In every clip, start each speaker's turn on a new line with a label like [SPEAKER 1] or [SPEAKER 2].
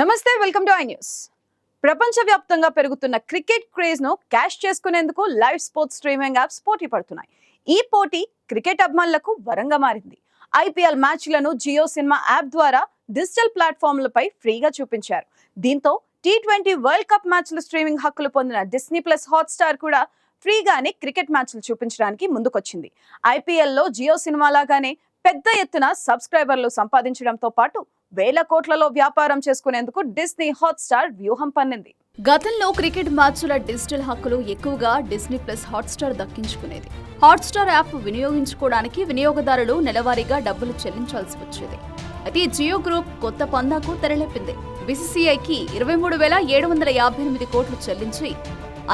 [SPEAKER 1] నమస్తే welcome to I news. ప్రపంచవ్యాప్తంగా పెరుగుతున్న క్రికెట్ క్రేజ్ను క్యాష్ చేసుకునేందుకు లైవ్ స్పోర్ట్స్ స్ట్రీమింగ్ యాప్స్ పోటీ పడుతున్నాయి. ఈ పోటీ క్రికెట్ అభిమానులకు వరంగా మారింది. ఐపీఎల్ మ్యాచ్లను జియో సినిమా యాప్ ద్వారా డిజిటల్ ప్లాట్ఫామ్లపై ఫ్రీగా చూపించారు. దీంతో టీ ట్వంటీ వరల్డ్ కప్ మ్యాచ్ల స్ట్రీమింగ్ హక్కులు పొందిన డిస్నీ ప్లస్ హాట్స్టార్ కూడా ఫ్రీగానే క్రికెట్ మ్యాచ్లు చూపించడానికి ముందుకొచ్చింది. ఐపీఎల్లో జియో సినిమా లాగానే పెద్ద ఎత్తున సబ్స్క్రైబర్లు సంపాదించడంతో పాటు వేల కోట్లలో వ్యాపారం చేసుకునేందుకు డిస్నీ హాట్స్టార్ వ్యూహం పన్నింది.
[SPEAKER 2] గతంలో క్రికెట్ మ్యాచ్ల డిజిటల్ హక్కులు ఎక్కువగా డిస్నీ ప్లస్ హాట్స్టార్ దక్కించుకునేది. హాట్స్టార్ యాప్ వినియోగించుకోవడానికి వినియోగదారులు నెలవారీగా డబ్బులు చెల్లించాల్సి వచ్చేది. అయితే జియో గ్రూప్ కొత్త పందాకు తెరలేపింది. బీసీసీఐకి ఇరవై మూడు వేల ఏడు వందల యాభై ఎనిమిది కోట్లు చెల్లించి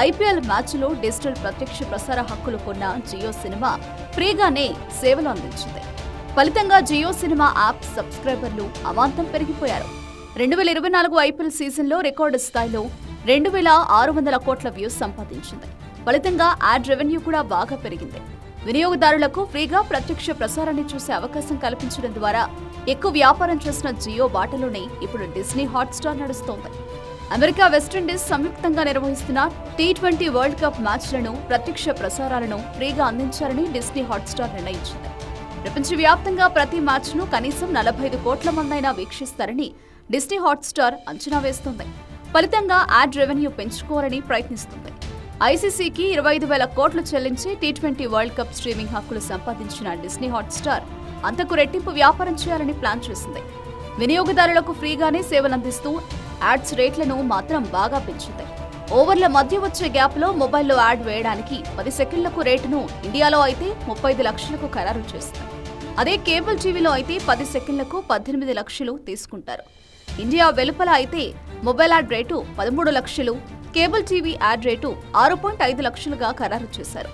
[SPEAKER 2] ఐపీఎల్ మ్యాచ్లో డిజిటల్ ప్రత్యక్ష ప్రసార హక్కులు కొన్న జియో సినిమా ఫ్రీగానే సేవలు అందించింది. ఫలితంగా జియో సినిమా యాప్ సబ్స్క్రైబర్లు అమాంతం పెరిగిపోయారు. రెండు వేల ఇరవై నాలుగు ఐపీఎల్ సీజన్లో రికార్డు స్థాయిలో రెండు వేల ఆరు వందల కోట్ల వ్యూస్ సంపాదించింది. ఫలితంగా యాడ్ రెవెన్యూ కూడా బాగా పెరిగింది. వినియోగదారులకు ఫ్రీగా ప్రత్యక్ష ప్రసారాన్ని చూసే అవకాశం కల్పించడం ద్వారా ఎక్కువ వ్యాపారం చేసిన జియో బాటలోనే ఇప్పుడు డిస్నీ హాట్స్టార్ నడుస్తోంది. అమెరికా వెస్టిండీస్ సంయుక్తంగా నిర్వహిస్తున్న టీ ట్వంటీ వరల్డ్ కప్ మ్యాచ్లను ప్రత్యక్ష ప్రసారాలను ఫ్రీగా అందించాలని డిస్నీ హాట్స్టార్ నిర్ణయించింది. ప్రపంచవ్యాప్తంగా ప్రతి మ్యాచ్ను కనీసం నలభై ఐదు కోట్ల మందైనా వీక్షిస్తారని డిస్నీ హాట్స్టార్ అంచనా వేస్తుంది. ఫలితంగా యాడ్ రెవెన్యూ పెంచుకోవాలని ప్రయత్నిస్తుంది. ఐసీసీకి ఇరవై ఐదు వేల కోట్లు చెల్లించి T twenty world cup streaming హక్కులు సంపాదించిన డిస్నీ హాట్స్టార్ అంతకు రెట్టింపు వ్యాపారం చేయాలని ప్లాన్ చేసింది. వినియోగదారులకు ఫ్రీగానే సేవలందిస్తూ యాడ్స్ రేట్లను మాత్రం బాగా పెంచింది. ఓవర్ల మధ్య వచ్చే గ్యాప్లో మొబైల్లో యాడ్ వేయడానికి పది సెకండ్లకు రేటును ఇండియాలో అయితే ముప్పై ఐదు లక్షలకు ఖరారు చేస్తారు అదే కేబుల్ టీవీలో అయితే పది సెకండ్లకు పద్దెనిమిది లక్షలు తీసుకుంటారు. ఇండియా వెలుపల అయితే మొబైల్ యాడ్ రేటు పదమూడు లక్షలు కేబుల్ టీవీ యాడ్ రేటు ఆరు పాయింట్ ఐదు లక్షలుగా ఖరారు చేశారు.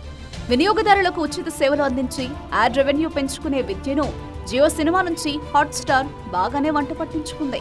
[SPEAKER 2] వినియోగదారులకు ఉచిత సేవలు అందించి యాడ్ రెవెన్యూ పెంచుకునే విద్యను జియో సినిమా నుంచి హాట్స్టార్ బాగానే వంట పట్టించుకుంది.